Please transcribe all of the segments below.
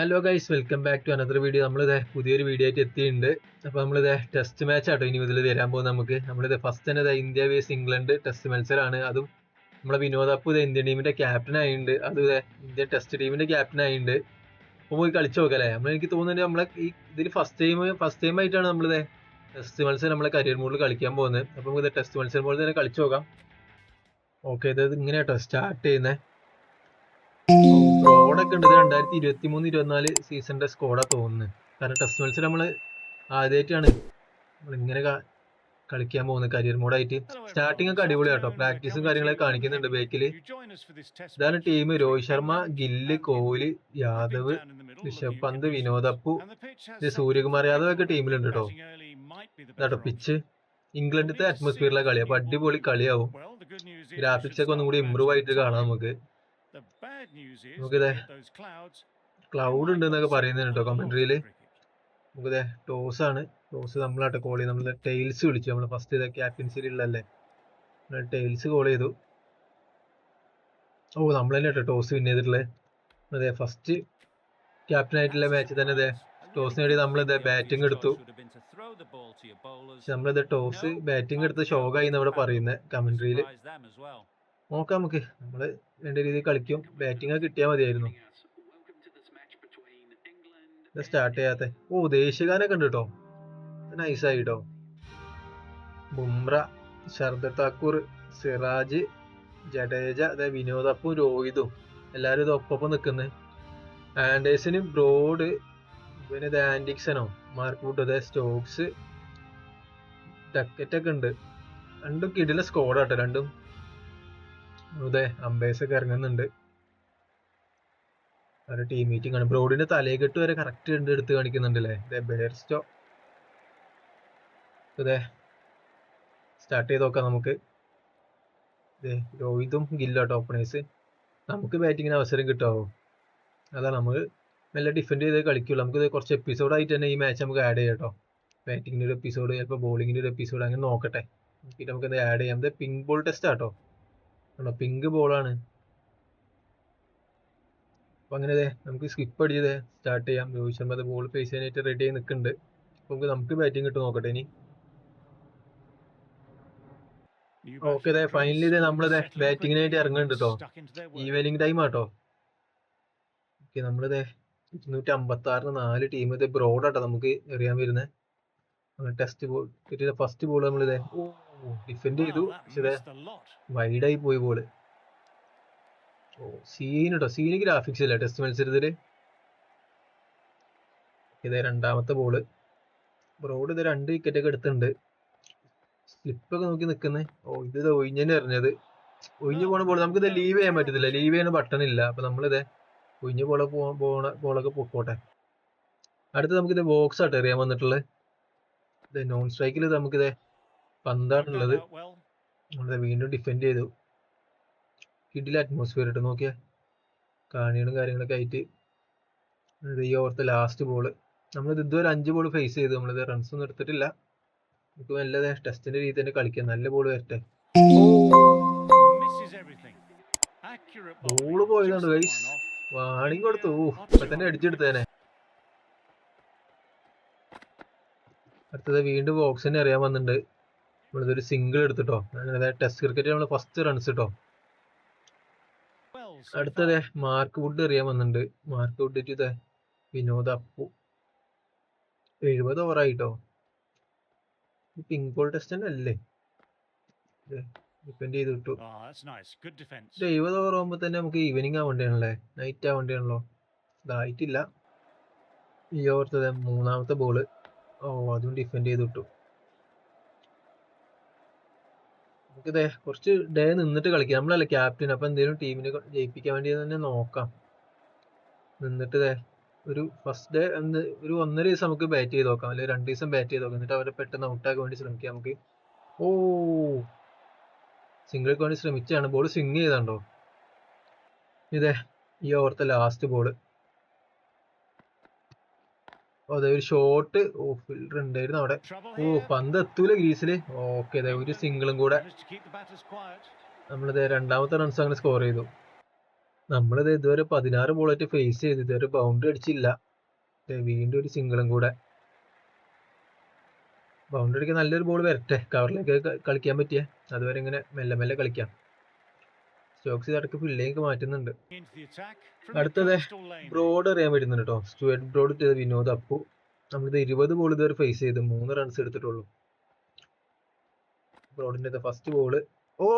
Hello guys welcome back to another video നമ്മളിത് പുതിയൊരു video ആയിട്ട് എത്തിയിട്ടുണ്ട്. അപ്പോൾ നമ്മളിത് ടെസ്റ്റ് മാച്ച് ആട്ടോ ഇനി മുതൽ വരാൻ പോകുന്നത് നമുക്ക്. നമ്മളിത് ഫസ്റ്റ് തന്നെ ദേ ഇന്ത്യ വേസ് ഇംഗ്ലണ്ട് ടെസ്റ്റ് മത്സരമാണ് അതും നമ്മളെ വിനോദ് അപ്പു ഇത് ഇന്ത്യൻ ടീമിന്റെ ക്യാപ്റ്റൻ ആയിട്ടുണ്ട് അത് ഇന്ത്യൻ ടെസ്റ്റ് ടീമിന്റെ ക്യാപ്റ്റൻ ആയിട്ടുണ്ട് അപ്പോൾ പോയി കളിച്ചു നോക്കല്ലേ നമ്മൾ എനിക്ക് തോന്നുന്നുണ്ട് നമ്മളെ ഈ ഇതിൽ ഫസ്റ്റ് ടൈം ഫസ്റ്റ് ടൈം ആയിട്ടാണ് നമ്മളിത് ടെസ്റ്റ് മത്സരം നമ്മളെ കരിയർ മോഡിൽ കളിക്കാൻ പോകുന്നത്. അപ്പോൾ നമുക്ക് ഇത് ടെസ്റ്റ് മത്സരം പോലെ തന്നെ കളിച്ചു നോക്കാം. ഓക്കെ ഇത് ഇങ്ങനെ കേട്ടോ സ്റ്റാർട്ട് ചെയ്യുന്നത് സ്കോഡൊക്കെ ഉണ്ട്. രണ്ടായിരത്തി ഇരുപത്തി മൂന്ന് ഇരുപത്തിനാല് സീസണിന്റെ സ്കോഡാ തോന്നുന്നത് കാരണം ടെസ്റ്റ് മത്സരം നമ്മൾ ആദ്യമായിട്ടാണ് നമ്മൾ ഇങ്ങനെ കളിക്കാൻ പോകുന്നത് കരിയർ മോഡായിട്ട് സ്റ്റാർട്ടിംഗ് ഒക്കെ അടിപൊളി കേട്ടോ പ്രാക്ടീസും കാര്യങ്ങളൊക്കെ കാണിക്കുന്നുണ്ട് ബാക്കിൽ ഇതാണ് ടീം രോഹിത് ശർമ്മ ഗില്ല് കോഹ്ലി യാദവ് ഋഷഭ് പന്ത് വിനോദ് അപ്പു സൂര്യകുമാർ യാദവ് ഒക്കെ ടീമിലുണ്ട് കേട്ടോ ഇതാട്ടോ പിച്ച് ഇംഗ്ലണ്ടിലത്തെ അറ്റ്മോസ്ഫിയറിലെ കളി അപ്പൊ അടിപൊളി കളിയാവും. ഗ്രാഫിക്സ് ഒക്കെ ഒന്നും കൂടി ഇമ്പ്രൂവ് ആയിട്ട് കാണാം നമുക്ക്. നമുക്കിത് ക്ലൗഡ് ഉണ്ട് എന്നൊക്കെ പറയുന്നുണ്ട് കേട്ടോ കമന്ററിയിൽ നമുക്കിത് ടോസ് ആണ്. ടോസ് നമ്മളാട്ടെ കോൾ ചെയ്ത് നമ്മൾ ടെയിൽസ് വിളിച്ചു. നമ്മൾ ഫസ്റ്റ് ചെയ്ത നമ്മൾ ടെയിൽസ് കോൾ ചെയ്തു. ഓ നമ്മൾ തന്നെ കേട്ടോ ടോസ് വിൻ ചെയ്തിട്ടുള്ളത് അതെ ഫസ്റ്റ് ക്യാപ്റ്റൻ ആയിട്ടുള്ള മാച്ച് തന്നെ അതെ ടോസ് നേടി നമ്മളിത് ബാറ്റിംഗ് എടുത്തു. നമ്മളിത് ടോസ് ബാറ്റിംഗ് എടുത്ത് ഷോക്കായി എന്നവിടെ പറയുന്നത് കമന്ററിയിൽ നോക്കാം നമുക്ക്. നമ്മൾ വേണ്ട രീതിയിൽ കളിക്കും. ബാറ്റിംഗ് കിട്ടിയാൽ മതിയായിരുന്നു. സ്റ്റാർട്ട് ചെയ്യാത്ത. ഓ ദേശീയഗാനൊക്കെ ഉണ്ട് കേട്ടോ നൈസായി കേട്ടോ ബുംറ ശർദ താക്കൂർ സിറാജ് ജഡേജ അതെ വിനോദപ്പും രോഹിതും. എല്ലാവരും ഇത് ഒപ്പം നിൽക്കുന്നത് ആൻഡേഴ്സനും ബ്രോഡ് പിന്നെ ഇത് ആൻഡിക്സനോ മാർക്ക് വുഡ് അതെ സ്റ്റോക്സ് ടക്കറ്റൊക്കെ ഉണ്ട്. രണ്ടും കിടില സ്കോഡാട്ടോ രണ്ടും. അതെ അമ്പേഴ്സ് ഒക്കെ ഇറങ്ങുന്നുണ്ട് ഒരു ടീം മീറ്റിംഗ് ആണ്. ബ്രോഡിന്റെ തലയെക്കെട്ട് വരെ കറക്റ്റ് ഉണ്ട് എടുത്ത് കാണിക്കുന്നുണ്ടല്ലേ? ഇതേ ബെയർസ്റ്റോ അതെ സ്റ്റാർട്ട് ചെയ്ത് നോക്കാം നമുക്ക്. രോഹിതും ഗില്ലോട്ടോ ഓപ്പണേഴ്സ് നമുക്ക് ബാറ്റിങ്ങിന് അവസരം കിട്ടാവോ? അതാണ് നമ്മൾ മെല്ലെ ഡിഫെൻഡ് ചെയ്ത് കളിക്കുള്ളൂ. നമുക്ക് കുറച്ച് എപ്പിസോഡ് ആയിട്ട് തന്നെ ഈ മാച്ച് നമുക്ക് ആഡ് ചെയ്യാം കേട്ടോ ബാറ്റിങ്ങിന്റെ ഒരു എപ്പിസോഡ് ചിലപ്പോൾ ബോളിങ്ങിന്റെ ഒരു എപ്പിസോഡ് അങ്ങനെ നോക്കട്ടെ. നോക്കിയിട്ട് നമുക്ക് ആഡ് ചെയ്യാം. ഇത് പിങ്ക് ബോൾ ടെസ്റ്റ് ആട്ടോ. ആണോ പിങ്ക് ബോളാണ് അപ്പൊ അങ്ങനെ നമുക്ക് സ്കിപ്പ് അടിച്ചത് സ്റ്റാർട്ട് ചെയ്യാം. രോഹിത് ശർമ്മ ബോൾ ഫേസ് ചെയ്യാനായിട്ട് റെഡി ആയി നിൽക്കുന്നുണ്ട്. അപ്പൊ നമുക്ക് നമുക്ക് ബാറ്റിംഗ് കിട്ടും നോക്കട്ടെ ഇനി. ഓക്കെ അതെ ഫൈനലി ഇതേ നമ്മളിതേ ബാറ്റിങ്ങിനായിട്ട് ഇറങ്ങുന്നുണ്ട് കേട്ടോ ഈവനിങ് ടൈം ആട്ടോ ഓക്കെ നമ്മളിതേ ഇരുന്നൂറ്റി അമ്പത്തി ആറിന് നാല് ടീം ഇത് ബ്രോഡ് ആട്ടോ നമുക്ക് എറിയാൻ വരുന്നത് ടെസ്റ്റ് ബോൾ ഫസ്റ്റ് ബോൾ നമ്മളിതേ ഡിഫെൻഡ് ചെയ്തു. പക്ഷേ വൈഡായി പോയി ബോൾ ഓ സീൻ കേട്ടോ സീന് ഗ്രാഫിക്സ് ഇല്ല? ടെസ്റ്റ് മത്സരത്തിൽ. ഇത് രണ്ടാമത്തെ ബോൾ ബ്രോഡ് ഇത് രണ്ട് വിക്കറ്റ് ഒക്കെ എടുത്തിട്ടുണ്ട്. സ്ലിപ്പ് ഒക്കെ നോക്കി നിൽക്കുന്നേ ഓ ഇത് ഒഴിഞ്ഞന്നെ എറിഞ്ഞത്. ഒഴിഞ്ഞു പോണ ബോൾ നമുക്ക് ഇത് ലീവ് ചെയ്യാൻ പറ്റത്തില്ല. ലീവ് ചെയ്യുന്ന ബട്ടൺ ഇല്ല. അപ്പൊ നമ്മളിത് ഒഴിഞ്ഞു ബോള പോണ ബോളൊക്കെ പൊക്കോട്ടെ. അടുത്ത് നമുക്കിത് ബോക്സ് ആട്ട് എറിയാൻ വന്നിട്ടുള്ളത് ഇത് നോൺ സ്ട്രൈക്കിൽ നമുക്കിത് പന്താണുള്ളത്. നമ്മളത് വീണ്ടും ഡിഫെൻഡ് ചെയ്തു. കിഡിലെ അറ്റ്മോസ്ഫിയർ ഇട്ട് നോക്കിയേ. കാണികളും കാര്യങ്ങളൊക്കെ ആയിട്ട് ഈ ഓവർത്തെ ലാസ്റ്റ് ബോൾ നമ്മളിത് ഇതുവരെ അഞ്ച് ബോൾ ഫേസ് ചെയ്തു. നമ്മളിത് റൺസ് ഒന്നും എടുത്തിട്ടില്ല. നമുക്ക് നല്ല ടെസ്റ്റിന്റെ രീതി തന്നെ കളിക്കാം. നല്ല ബോൾ വരട്ടെ. ബോൾ പോയതാണ്. ഗൈസ് വാണിംഗ് കൊടുത്തു. ഓ ഇപ്പൊ തന്നെ അടിച്ചെടുത്തേനെ അടുത്തത് വീണ്ടും ബോക്സിനെ അറിയാൻ വന്നിട്ടുണ്ട്. നമ്മളിതൊരു സിംഗിൾ എടുത്തിട്ടോ. അങ്ങനെ ടെസ്റ്റ് ക്രിക്കറ്റ് നമ്മൾ ഫസ്റ്റ് റൺസ് കിട്ടോ അടുത്തത് മാർക്ക് വുഡ് എറിയാൻ വന്നിട്ടുണ്ട്. മാർക്ക് വുഡ് ഇതേ വിനോദ് അപ്പു. എഴുപത് ഓവറായിട്ടോ പിങ്ക് ബോൾ ടെസ്റ്റ് തന്നെ അല്ലേ? ഡിപ്പെൻഡ് ചെയ്ത് കിട്ടു ഒരു എഴുപത് ഓവർ ആകുമ്പോ തന്നെ നമുക്ക് ഈവനിങ് ആവേണ്ടിയാണല്ലേ നൈറ്റ് ആവേണ്ടിയാണല്ലോ ഇതായിട്ടില്ല. ഈ ഓവർത്തത് മൂന്നാമത്തെ ബോൾ ഓ അതും ഡിഫെൻഡ് ചെയ്ത് കിട്ടു നമുക്കിതേ കുറച്ച് ഡേ നിന്നിട്ട് കളിക്കാം. നമ്മളല്ലേ ക്യാപ്റ്റൻ അപ്പൊ എന്തെങ്കിലും ടീമിനെ ജയിപ്പിക്കാൻ വേണ്ടി തന്നെ നോക്കാം. നിന്നിട്ട് ദേ ഒരു ഫസ്റ്റ് ഡേ എന്ത് ഒരു ഒന്നര ദിവസം നമുക്ക് ബാറ്റ് ചെയ്ത് നോക്കാം. അല്ലെങ്കിൽ രണ്ട് ദിവസം ബാറ്റ് ചെയ്ത് നോക്കാം. എന്നിട്ട് അവരെ പെട്ടെന്ന് ഔട്ടാക്കാൻ വേണ്ടി ശ്രമിക്കാം നമുക്ക്. ഓ! സിംഗിൾക്ക് വേണ്ടി ശ്രമിച്ചാണ് ബോൾ സ്വിങ് ചെയ്താണ്ടോ? ഇതേ ഈ ഓവർത്തെ ലാസ്റ്റ് ബോൾ അതെ ഒരു ഷോട്ട് ഓ ഫിൽഡർ ഉണ്ടായിരുന്നു അവിടെ. ഓ പന്ത് എത്തൂല ഗ്രീസിൽ. ഓക്കെ അതെ ഒരു സിംഗിളും കൂടെ. നമ്മളിത് രണ്ടാമത്തെ റൺസ് അങ്ങനെ സ്കോർ ചെയ്തു. നമ്മളിത് ഇതുവരെ പതിനാറ് ബോളായിട്ട് ഫേസ് ചെയ്ത്. ഇതുവരെ ബൗണ്ടറി അടിച്ചില്ല. വീണ്ടും ഒരു സിംഗിളും കൂടെ. ബൗണ്ടറി അടിക്കാൻ നല്ലൊരു ബോൾ വരട്ടെ. കവറിലേക്ക് കളിക്കാൻ പറ്റിയ. അതുവരെ ഇങ്ങനെ മെല്ലെ മെല്ലെ കളിക്കാം. സ്റ്റോക്സ് ഇടയ്ക്ക് പിള്ളേക്ക് മാറ്റുന്നുണ്ട്. അടുത്തത് ബ്രോഡ് അറിയാൻ പറ്റുന്നുണ്ട് കേട്ടോ സ്റ്റുവേഡ് ബ്രോഡ് ചെയ്ത വിനോദ് അപ്പു. നമ്മളിത് ഇരുപത് ബോൾ ഇതുവരെ ഫേസ് ചെയ്ത് മൂന്ന് റൺസ് എടുത്തിട്ടുള്ളൂ. ബ്രോഡിന്റെ ഫസ്റ്റ് ബോൾ ഓ!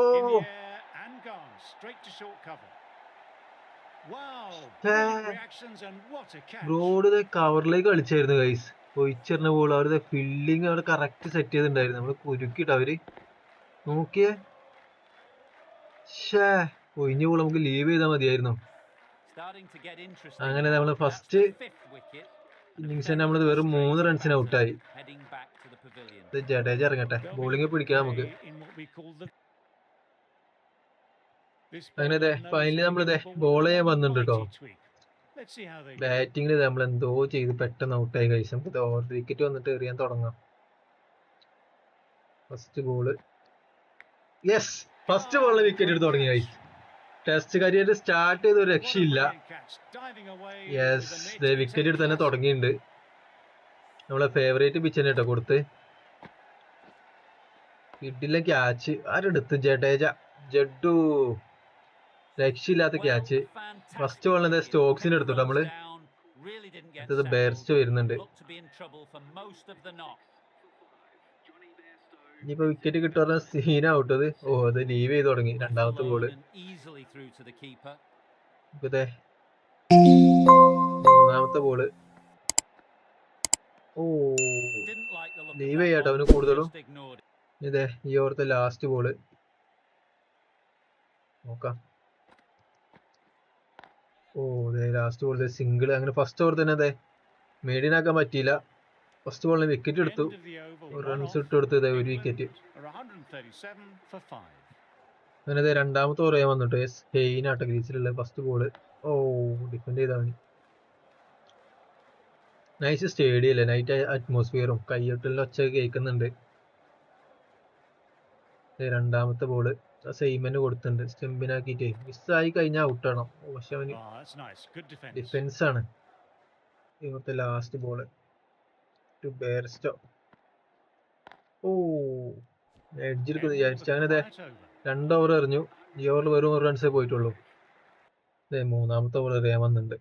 ബ്രോഡ് കവറിലേക്ക് കളിച്ചായിരുന്നു ഗൈസ് ഒഴിച്ചെറിഞ്ഞ ബോൾ അവരുടെ ഫീൽഡിങ് അവിടെ കറക്റ്റ് സെറ്റ് ചെയ്തിട്ടുണ്ടായിരുന്നു. നമ്മൾ കുരുക്കിട്ട് അവർ നോക്കിയേ. ഷേ ഒഴിഞ്ഞ നമുക്ക് ലീവ് ചെയ്താൽ മതിയായിരുന്നു. അങ്ങനെ നമ്മൾ ഫസ്റ്റ് ഇന്നിങ്സ് തന്നെ നമ്മൾ വെറും മൂന്ന് റൺസിന് ഔട്ടായി ഇത് ജഡേജ ഇറങ്ങട്ടെ. ബോളിംഗ് പിടിക്കാം നമുക്ക്. അങ്ങനെ ദേ ഫൈനലി നമ്മളിതേ ബോൾ ചെയ്യാൻ വന്നിട്ടുണ്ട് കേട്ടോ ബാറ്റിംഗിൽ നമ്മൾ എന്തോ ചെയ്ത്. പെട്ടെന്ന് ഔട്ടായി കഴിച്ചു നമുക്ക് ഓവർ വിക്കറ്റ് വന്നിട്ട് എറിയാൻ തുടങ്ങാം. ഫസ്റ്റ് ബോൾ യെസ് ഫസ്റ്റ് ബോളിൽ വിക്കറ്റ് എടുത്ത് തുടങ്ങി ഗൈസ് ടെസ്റ്റ് കരിയർ സ്റ്റാർട്ട് ചെയ്ത് ഒരു രക്ഷയില്ല. യെസ് വിക്കറ്റ് എടുത്ത് തന്നെ തുടങ്ങിയിട്ടുണ്ട്. നമ്മളെ ഫേവറേറ്റ് പിച്ച് കേട്ടോ കൊടുത്ത്. കിട്ടില്ല ക്യാച്ച് ആരെടുത്ത്? ജഡേജ. ജഡു. രക്ഷയില്ലാത്ത ക്യാച്ച് ഫസ്റ്റ് ബോളിൽ എന്താ സ്റ്റോക്സിന് എടുത്തു നമ്മൾ. ബേർസ്റ്റ് വരുന്നുണ്ട്. ഇനിയിപ്പോ വിക്കറ്റ് കിട്ടുന്ന സീൻ ഔട്ട് അത്. ഓ അത് ലീവ് ചെയ്ത് തുടങ്ങി രണ്ടാമത്തെ ബോൾ മൂന്നാമത്തെ ബോൾ ഓ ലീവ് ചെയ്യാട്ടോ അവന് കൂടുതലും. ഇതേ ഈ ഓർത്തെ ലാസ്റ്റ് ബോൾ നോക്കാം. ഓ അതെ ലാസ്റ്റ് ബോൾ സിംഗിൾ അങ്ങനെ ഫസ്റ്റ് ഓവർ തന്നെ അതെ മേഡിയനാക്കാൻ പറ്റിയില്ല. ഫസ്റ്റ് ബോളിൽ വിക്കറ്റ് എടുത്തു. റൺസ് ഇട്ട് കൊടുത്തു. ഇതേ ഒരു വിക്കറ്റ് അങ്ങനെ രണ്ടാമത്തെ ഓവർ വന്നിട്ട് എസ് ഹെയിനാട്ട ഗ്രീസിലുള്ള ഫസ്റ്റ് ബോൾ ഓ ഡിഫെൻഡ് ചെയ്താണ് നൈസ് സ്റ്റേഡിയം അല്ലേ? നൈറ്റ് അറ്റ്മോസ്ഫിയറും കയ്യൊട്ടലിന്റെ ഒച്ച കേൾക്കുന്നുണ്ട്. രണ്ടാമത്തെ ബോൾ സെയിമന് കൊടുത്തിട്ടുണ്ട്. സ്റ്റെമ്പിനാക്കിട്ടേ മിസ്സായി കഴിഞ്ഞാൽ ഔട്ടാണ് പക്ഷെ അവന് ഡിഫൻസ് ആണ്. ഇവിടുത്തെ ലാസ്റ്റ് ബോൾ ടു ബേർസ്റ്റോ ഓ എഡ്ജിരിക്കുന്നു വിചാരിച്ചു. ദേ രണ്ട് ഓവർ എറിഞ്ഞു. ഈ ഓവറിൽ വെറും ഒരു റൺസേ പോയിട്ടുള്ളൂ. ദേ മൂന്നാമത്തെ ഓവർ എറിയാൻ വന്നിട്ടുണ്ട്.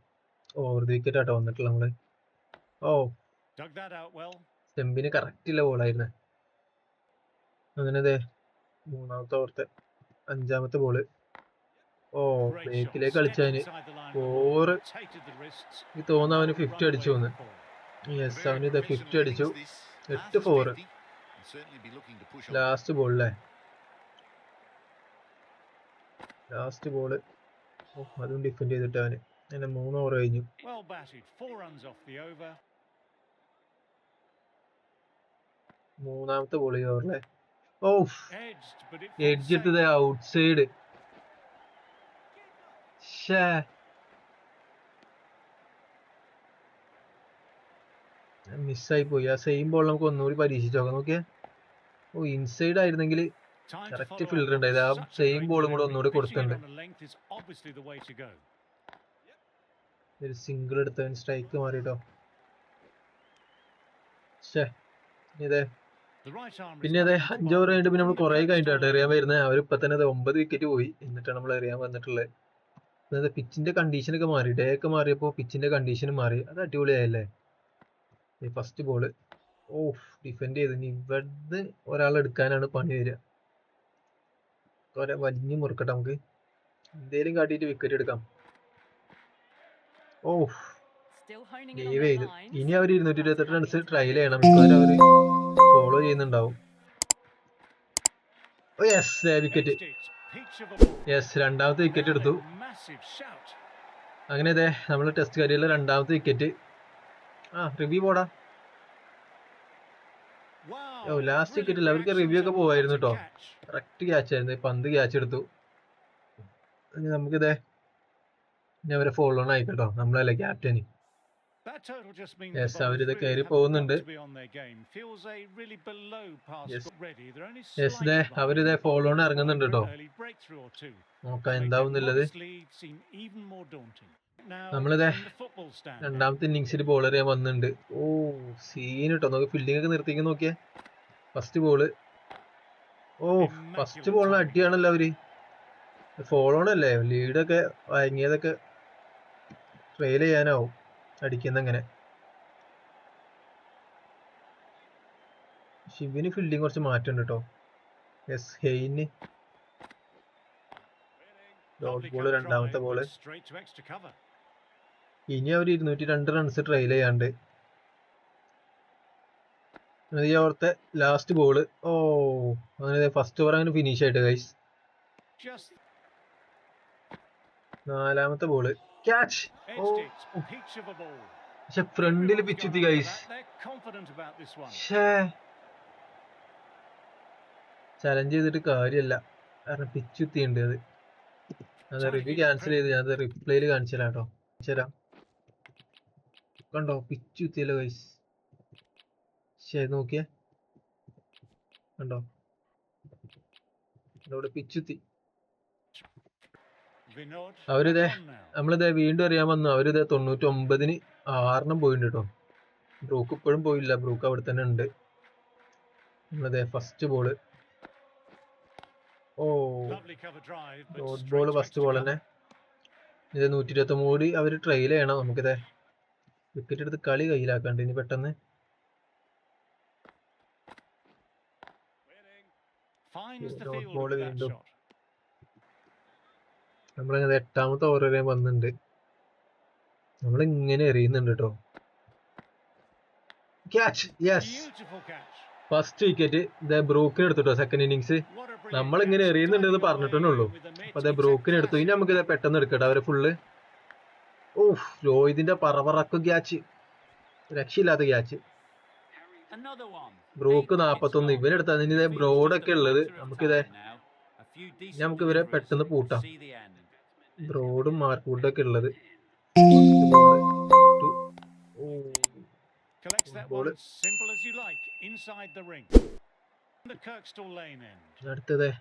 ഓവർ വിക്കറ്റ് ആട്ടോ വന്നിട്ടുള്ള നമ്മൾ. ഓ സ്റ്റെമ്പിന് കറക്റ്റ് ഇല്ല ബോളായിരുന്നു അങ്ങനെ ദേ മൂന്നാമത്തെ ഓവറത്തെ അഞ്ചാമത്തെ ബോൾ ഓ ബ്രേക്കിലേക്ക് കളിച്ചതിന് ഫോർ എനിക്ക് തോന്നുന്നു അവന് ഫിഫ്റ്റി അടിച്ചു എന്ന്. യെസ് അവന് ഇത് ഫിഫ്റ്റി അടിച്ചു. എട്ട് ഫോർ ലാസ്റ്റ് ബോളിലെ ലാസ്റ്റ് ബോൾ ഓ അതും ഡിഫെൻഡ് ചെയ്തിട്ട് അവന്. അങ്ങനെ മൂന്ന് ഓവർ കഴിഞ്ഞു. മൂന്നാമത്തെ ബോൾ ഈ ഓവറിലെ ഓ എഡ്ജ് ഇട്ടത് ഔട്ട് സൈഡ് ഷേ മിസ്സായി പോയി. ആ സെയിം ബോൾ നമുക്ക് ഒന്നുകൂടി പരീക്ഷിച്ച് നോക്കാം. നോക്കിയേ. ഓ ഇൻസൈഡ് ആയിരുന്നെങ്കിൽ കറക്റ്റ് ഫിൽഡർ ഉണ്ടായത്. ആ സെയിം ബോളും കൂടെ ഒന്നുകൂടി കൊടുത്തിട്ടുണ്ട്. ഒരു സിംഗിൾ എടുത്തവൻ സ്ട്രൈക്ക് മാറിട്ടോ. ഷേ ഇതേ. പിന്നെ അതെ അഞ്ച് ഓവർ കഴിഞ്ഞിട്ട് പിന്നെ നമ്മൾ കുറെ കഴിഞ്ഞിട്ടാണ് എറിയാൻ വരുന്നത് അവർ ഇപ്പൊ തന്നെ അത് ഒമ്പത് വിക്കറ്റ് പോയി. എന്നിട്ടാണ് നമ്മൾ എറിയാൻ വന്നിട്ടുള്ളത് അതായത് പിച്ചിന്റെ കണ്ടീഷൻ ഒക്കെ മാറി. ഡേ ഒക്കെ മാറിയപ്പോ പിച്ചിന്റെ കണ്ടീഷൻ മാറി. അത് അടിപൊളിയായല്ലേ? ഫസ്റ്റ് ബോൾ ഓഫ് ഡിഫെൻഡ് ചെയ്ത്. ഇനി ഇവിടുന്ന് ഒരാൾ എടുക്കാനാണ് പണി വരിക. ഒരേ വലിഞ്ഞു മുറുക്കട്ടെ നമുക്ക്. എന്തേലും കാട്ടിയിട്ട് വിക്കറ്റ് എടുക്കാം. ഓ ലീവ് ചെയ്ത് ഇനി അവർ ഇരുന്നൂറ്റി ഇരുപത്തെട്ട് റൺസ് ട്രയൽ ചെയ്യണം. മിക്കവാറും അവർ ഫോളോ ചെയ്യുന്നുണ്ടാവും. ഓ യെസ് വിക്കറ്റ് യെസ് രണ്ടാമത്തെ വിക്കറ്റ് എടുത്തു. അങ്ങനെ അതെ നമ്മൾ ടെസ്റ്റ് കരിയറിലെ രണ്ടാമത്തെ വിക്കറ്റ് ആ റിവ്യൂ പോടാ. ഓ ലാസ്റ്റ് കിട്ടില്ല അവർക്ക് റിവ്യൂ ഒക്കെ പോവായിരുന്നു കേട്ടോ കറക്റ്റ് ക്യാച്ച് ആയിരുന്നു. പന്ത് ക്യാച്ച് എടുത്തു. നമുക്കിതേ അവരെ ഫോളോൺ ആയിക്കോട്ടോ നമ്മളല്ലേ ക്യാപ്റ്റന് അവരിത് കയറി പോകുന്നുണ്ട്. അവരിത് ഫോളോൺ ഇറങ്ങുന്നുണ്ട് കേട്ടോ നോക്കാൻ എന്താവുന്നുള്ളത്. നമ്മളിതേ രണ്ടാമത്തെ ഇന്നിങ്സിൽ ബോൾ ചെയ്യാൻ വന്നിട്ടുണ്ട് ഓ സീൻ കേട്ടോ നോക്കി ഫീൽഡിംഗ് ഒക്കെ നിർത്തിക്ക് നോക്കിയേ. ഫസ്റ്റ് ബോൾ ഓ ഫസ്റ്റ് ബോളിന് അടിയാണല്ലോ അവർ. ഫോളോ അല്ലേ? ലീഡൊക്കെ വഴങ്ങിയതൊക്കെ ട്രെയിൽ ചെയ്യാനാവും. അടിക്കുന്നങ്ങനെ. ശിവിന് ഫീൽഡിങ് കുറച്ച് മാറ്റമുണ്ട് കേട്ടോ എസ് ഹെയിന് ഡോട്ട് ബോൾ രണ്ടാമത്തെ ബോൾ. ഇനി അവർ ഇരുന്നൂറ്റി രണ്ട് റൺസ് ട്രെയിൽ ചെയ്യാണ്ട്. ഈ ഓർത്തെ ലാസ്റ്റ് ബോൾ ഓ അങ്ങനെ ഫസ്റ്റ് ഓവർ അങ്ങനെ ഫിനിഷ് ആയിട്ട് ഗൈസ് നാലാമത്തെ ബോൾ ക്യാച്ച് ഓ. പക്ഷെ ഫ്രണ്ടിൽ പിച്ചെത്തി ഗൈസ് ചലഞ്ച് ചെയ്തിട്ട് കാര്യമല്ല കാരണം പിച്ചുത്തിയുണ്ട് അത്. അത് റിവ്യൂ ക്യാൻസൽ ചെയ്ത് ഞാൻ റിപ്ലൈയിൽ കാണിച്ചു തരാം കേട്ടോ. തരാം കണ്ടോ? പിച്ചുത്തിയല്ലോ ഗൈസ് ശരി നോക്കിയേ. കണ്ടോ? ഇവിടെ പിച്ചുത്തി അവരിതേ നമ്മളിതേ വീണ്ടും അറിയാൻ വന്നു. അവരിതേ തൊണ്ണൂറ്റി ഒമ്പതിന് ആറിനും പോയിട്ടുണ്ട് കേട്ടോ. ബ്രൂക്ക് ഇപ്പോഴും പോയില്ല. ബ്രൂക്ക് അവിടെ തന്നെ ഉണ്ട്. നമ്മളിതേ ഫസ്റ്റ് ബോൾ ഓ. Dot ball first ball. തന്നെ ഇത് നൂറ്റി ഇരുപത്തി മൂടി അവർ ട്രയൽ ചെയ്യണം നമുക്കിത്. വിക്കറ്റ് എടുത്ത് കളി കയ്യിലാക്കാണ്ട് ഇനി പെട്ടെന്ന്. That വീണ്ടും. നമ്മളിങ്ങനെ എട്ടാമത്തെ ഓവർ വരെ വന്നിട്ടുണ്ട് നമ്മളിങ്ങനെ എറിയുന്നുണ്ട് കേട്ടോ ക്യാച്ച് യെസ്. ഫസ്റ്റ് വിക്കറ്റ് ഇതേ ബ്രൂക്കിന് എടുത്തിട്ടോ സെക്കൻഡ് ഇന്നിങ്സ് നമ്മൾ ഇങ്ങനെ. എറിയുന്നുണ്ട് എന്ന് പറഞ്ഞിട്ടേ ഉള്ളൂ. അപ്പൊ അതെ mid-to ബ്രൂക്കിന് എടുത്തു ഇനി നമുക്ക് ഇതേ പെട്ടെന്ന് എടുക്കട്ടെ അവരെ ഫുള്ള് ഓഹ് രോഹിതിന്റെ പറവറക്കും ക്യാച്ച് രക്ഷയില്ലാത്ത ക്യാച്ച്. ബ്രൂക്ക് നാപ്പത്തൊന്ന് gone. ഇനി ഇതേ ബ്രോഡൊക്കെ ഉള്ളത് നമുക്കിതേ നമുക്ക് ഇവരെ പെട്ടെന്ന് പൂട്ടാം ബ്രോഡും മാർക്കൂഡും ഉള്ളത് end. അടുത്തത്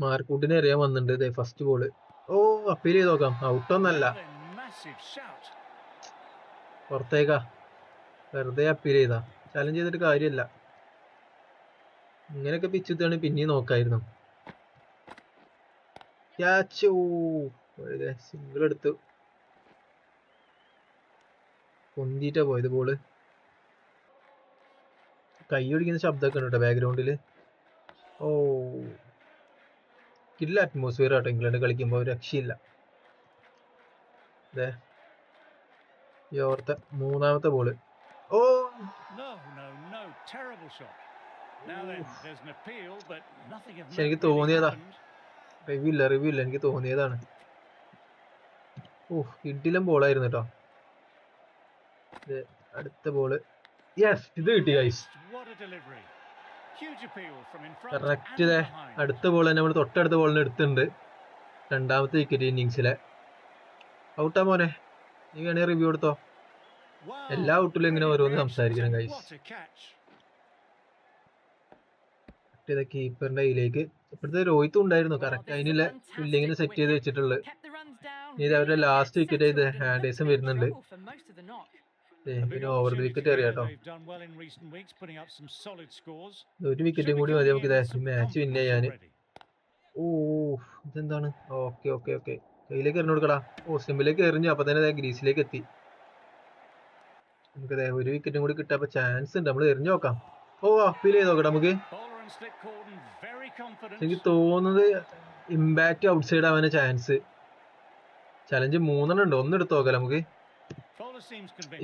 മാർക്കൂട്ടിനെ അറിയാൻ വന്നിട്ടുണ്ട് ഫസ്റ്റ് ബോൾ ഓ അപ്പീൽ ചെയ്ത് നോക്കാം. ഔട്ടൊന്നല്ല. പുറത്തേക്കാ. വെറുതെ അപ്പീൽ ചെയ്താ. ചലഞ്ച് ചെയ്തിട്ട് കാര്യമില്ല. ഇങ്ങനെയൊക്കെ പിച്ചുത്താണ് പിന്നെയും നോക്കായിരുന്നു. ക്യാച്ച് സിംഗിൾ എടുത്തു. പൊന്തിട്ടാ പോയത് ബോൾ കൈ ഒടിക്കുന്ന ശബ്ദമൊക്കെ ഉണ്ട് കേട്ടോ ബാക്ക്ഗ്രൗണ്ടിൽ ഓ. കില്ല അറ്റ്മോസ്ഫിയർ ആട്ടോ ഇംഗ്ലണ്ട് കളിക്കുമ്പോൾ രക്ഷയില്ല. ദേ. ഈ ഓർത്ത മൂന്നാമത്തെ ബോൾ ഓ. പക്ഷെ എനിക്ക് തോന്നിയതാ. റിവ്യൂ ഇല്ല റിവ്യൂ ഇല്ല എനിക്ക് തോന്നിയതാണ്. ഓ ഇഡിലും ബോളായിരുന്നു കേട്ടോ അടുത്ത ബോൾ യെസ് ഇത് കിട്ടി ഗൈസ് കറക്റ്റ് ദേ. അടുത്ത ബോൾ തന്നെ നമ്മൾ തൊട്ടടുത്ത ബോളിന് എടുത്തിട്ടുണ്ട്. രണ്ടാമത്തെ വിക്കറ്റ് ഇന്നിങ്സിലെ ഔട്ടാ മോനെ. നീ വേണേ റിവ്യൂ എടുത്തോ? എല്ലാ ഔട്ടിലും ഇങ്ങനെ ഓരോന്ന് സംസാരിക്കണം ഗൈസ്. ഇത് കീപ്പറിന്റെ കയ്യിലേക്ക്. ഇപ്പോഴത്തെ രോഹിത്തും ഉണ്ടായിരുന്നു. കറക്റ്റ് അതിനുള്ള ഫില്ലിങ്ങിന് ഫീൽഡിങ്ങിന് സെറ്റ് ചെയ്ത്. വെച്ചിട്ടുള്ളത്. ഇനി ഇത് അവരുടെ ലാസ്റ്റ് വിക്കറ്റ് ചെയ്ത് ഹാൻഡേഴ്സും വരുന്നുണ്ട്. പിന്നെ ഓവർ വിക്കറ്റ് അറിയാട്ടോ. ഒരു വിക്കറ്റും കൂടി മതി നമുക്ക് മാച്ച് വിൻ ചെയ്യാൻ ഓ ഇതെന്താണ്? Okay okay okay. കയ്യിലേക്ക് എറിഞ്ഞു കൊടുക്കടാ. ഓ സിമ്മിലേക്ക് എറിഞ്ഞു അപ്പൊ തന്നെ ഗ്രീസിലേക്ക് എത്തി. നമുക്ക് ഒരു വിക്കറ്റും കൂടി കിട്ടാൻ ചാൻസ് ഉണ്ട്. നമ്മൾ എറിഞ്ഞു നോക്കാം. ഓ അപ്പീൽ ചെയ്ത് നോക്കട്ടെ നമുക്ക്. എനിക്ക് തോന്നുന്നത് ഇമ്പാക്റ്റ് ഔട്ട്സൈഡ് ആവാൻ ചാൻസ് ചലഞ്ച് മൂന്നെണ്ണം ഉണ്ട്. ഒന്ന് എടുത്ത് നോക്കാം നമുക്ക്.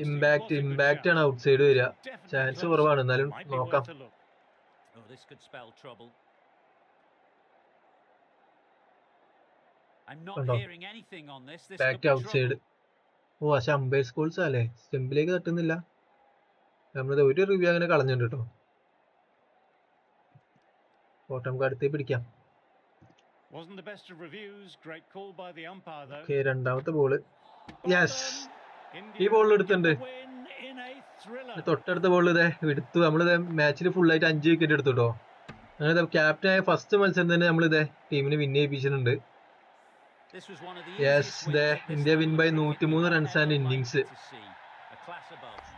ഇമ്പാക്ട് ഇമ്പാക്ട് ആണ് ഔട്ട് സൈഡ് വരിക ചാൻസ് കുറവാണ്. എന്നാലും നോക്കാം. ഓ പക്ഷെ അമ്പയർ സ്കൂൾസ് അല്ലേ സ്റ്റെമ്പിലേക്ക് തട്ടുന്നില്ല. നമ്മളത് ഒരു റിവ്യൂ അങ്ങനെ കളഞ്ഞുണ്ട് കേട്ടോ. ഫോട്ടോ നമുക്ക് അടുത്തേ പിടിക്കാം. രണ്ടാമത്തെ ബോൾ യെസ് ഈ ബോൾ എടുത്തിട്ടുണ്ട്. തൊട്ടടുത്ത ബോളിൽ ഇതേ എടുത്തു നമ്മളിത് മാച്ചിൽ ഫുള്ളായിട്ട് അഞ്ച് വിക്കറ്റ് എടുത്തു കേട്ടോ അങ്ങനെ ക്യാപ്റ്റനായ ഫസ്റ്റ് മത്സരം തന്നെ നമ്മളിത് ടീമിനെ വിൻ ചെയ്യിപ്പിച്ചിട്ടുണ്ട്. ദേ India win by Yes, runs and wins this India win by tournament. 103 runs and Never innings. likely to see. A class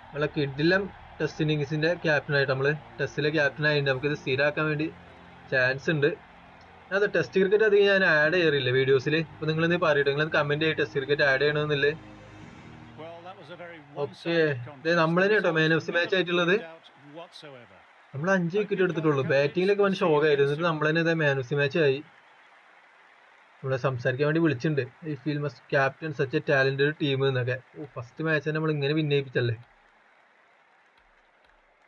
നമ്മളെ കിഡിലം ടെസ്റ്റ് ഇന്നിങ്സിന്റെ ക്യാപ്റ്റനായിട്ട് നമ്മൾ ടെസ്റ്റിലെ ക്യാപ്റ്റൻ ആയിട്ട് നമുക്കിത് സ്ഥിരമാക്കാൻ വേണ്ടി ചാൻസ് ഉണ്ട്. അത് ടെസ്റ്റ് ക്രിക്കറ്റ് അധികം ഞാൻ ആഡ് ചെയ്യാറില്ല വീഡിയോസിൽ അപ്പൊ നിങ്ങൾ എന്ത് പറയട്ടെ? നിങ്ങൾ കമന്റ് ചെയ്ത് ടെസ്റ്റ് ക്രിക്കറ്റ് ആഡ് ചെയ്യണമെന്നില്ലേ? ഓക്കെ. നമ്മൾ കേട്ടോ മാൻ ഓഫ് ദി മാച്ച് ആയിട്ടുള്ളത്. നമ്മൾ അഞ്ച് വിക്കറ്റ് എടുത്തിട്ടുള്ളൂ. ബാറ്റിങ്ങിലൊക്കെ വൻ ഷോക്കായിരുന്നു എന്നിട്ട് നമ്മൾ തന്നെ ഇതേ മാൻ ഓഫ് ദി മാച്ച് ആയി. നമ്മളെ സംസാരിക്കാൻ വേണ്ടി വിളിച്ചിട്ടുണ്ട്. ഈ feel must captain such a talented team എന്നൊക്കെ. ഫസ്റ്റ് മാച്ച് തന്നെ നമ്മൾ ഇങ്ങനെ വിന്നയിപ്പിച്ചല്ലേ?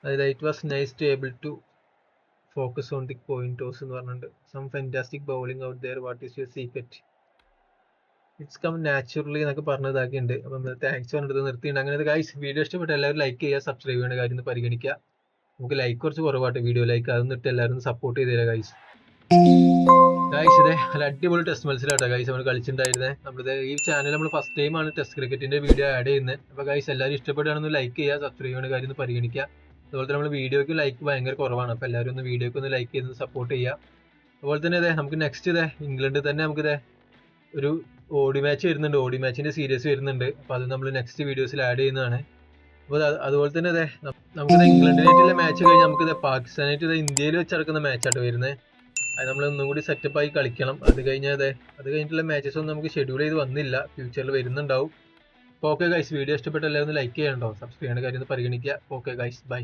അതായത് it was nice to able to focus on the point toss എന്ന് പറഞ്ഞിട്ടുണ്ട് some fantastic bowling out there what is your secret it's come naturally എന്നൊക്കെ പറഞ്ഞതാക്കിയിട്ടുണ്ട് അപ്പം താങ്ക്സ് പറഞ്ഞിട്ട് നിർത്തിയിട്ടുണ്ട്. അങ്ങനെ ഗൈസ് വീഡിയോ ഇഷ്ടപ്പെട്ട എല്ലാവരും ലൈക്ക് ചെയ്യുക സബ്സ്ക്രൈബ് ചെയ്യുന്ന കാര്യം ഒന്ന് പരിഗണിക്കുക. നമുക്ക് ലൈക്ക് കുറച്ച് കുറവാട്ട് വീഡിയോ ലൈക്ക് അതൊന്നും ഇട്ട് എല്ലാവരും സപ്പോർട്ട് ചെയ്ത് തരാം ഗൈസ് ഗൈസ് ഇതേ നല്ല അടിപൊളി ടെസ്റ്റ് മത്സരമാട്ടോ ഗൈസ് നമ്മൾ കളിച്ചിട്ടുണ്ടായിരുന്നത് നമ്മളിത് ഈ ചാനൽ നമ്മൾ ഫസ്റ്റ് ടൈം ആണ് ടെസ്റ്റ് ക്രിക്കറ്റിന്റെ വീഡിയോ ആഡ് ചെയ്യുന്നത് അപ്പോൾ ഗൈസ് എല്ലാവരും ഇഷ്ടപ്പെടുകയാണെന്ന് ലൈക്ക് ചെയ്യുക സബ്സ്ക്രൈബ് ചെയ്യുന്ന കാര്യം ഒന്ന് പരിഗണിക്കുക. അതുപോലെ തന്നെ നമ്മൾ വീഡിയോക്ക് ലൈക്ക് ഭയങ്കര കുറവാണ്. അപ്പോൾ എല്ലാവരും ഒന്ന് വീഡിയോക്ക് ഒന്ന് ലൈക്ക് ചെയ്ത് സപ്പോർട്ട് ചെയ്യുക. അതുപോലെ തന്നെ ഇതേ നമുക്ക് നെക്സ്റ്റ് ഇതേ ഇംഗ്ലണ്ടിൽ തന്നെ നമുക്ക് ഇതേ ഒരു ഓടി മാച്ച് വരുന്നുണ്ട് ഓടി മാച്ചിന്റെ സീരീസ് വരുന്നുണ്ട്. അപ്പോൾ അത് നമ്മൾ നെക്സ്റ്റ് വീഡിയോസിൽ ആഡ് ചെയ്യുന്നതാണ്. അപ്പോൾ അതുപോലെ തന്നെ അതെ നമുക്ക് ഇംഗ്ലണ്ടിനായിട്ടുള്ള മാച്ച് കഴിഞ്ഞ് നമുക്ക് പാകിസ്ഥാനായിട്ട് ഇന്ത്യയിൽ വെച്ച് നടക്കുന്ന മാച്ചായിട്ട് വരുന്നത് അത് നമ്മൾ ഒന്നും കൂടി സെറ്റപ്പ് ആയി കളിക്കണം. അത് കഴിഞ്ഞാൽ അതെ അത് കഴിഞ്ഞിട്ടുള്ള മാച്ചസ് ഒന്നും നമുക്ക് ഷെഡ്യൂൾ ചെയ്ത് വന്നില്ല. ഫ്യൂച്ചറിൽ വരുന്നുണ്ടാവും. ഓക്കെ ഗൈസ് വീഡിയോ ഇഷ്ടപ്പെട്ട എല്ലാവരും ലൈക്ക് ചെയ്യണ്ടോ സബ്സ്ക്രൈബ് ചെയ്യേണ്ട കാര്യം പരിഗണിക്കുക. Okay guys bye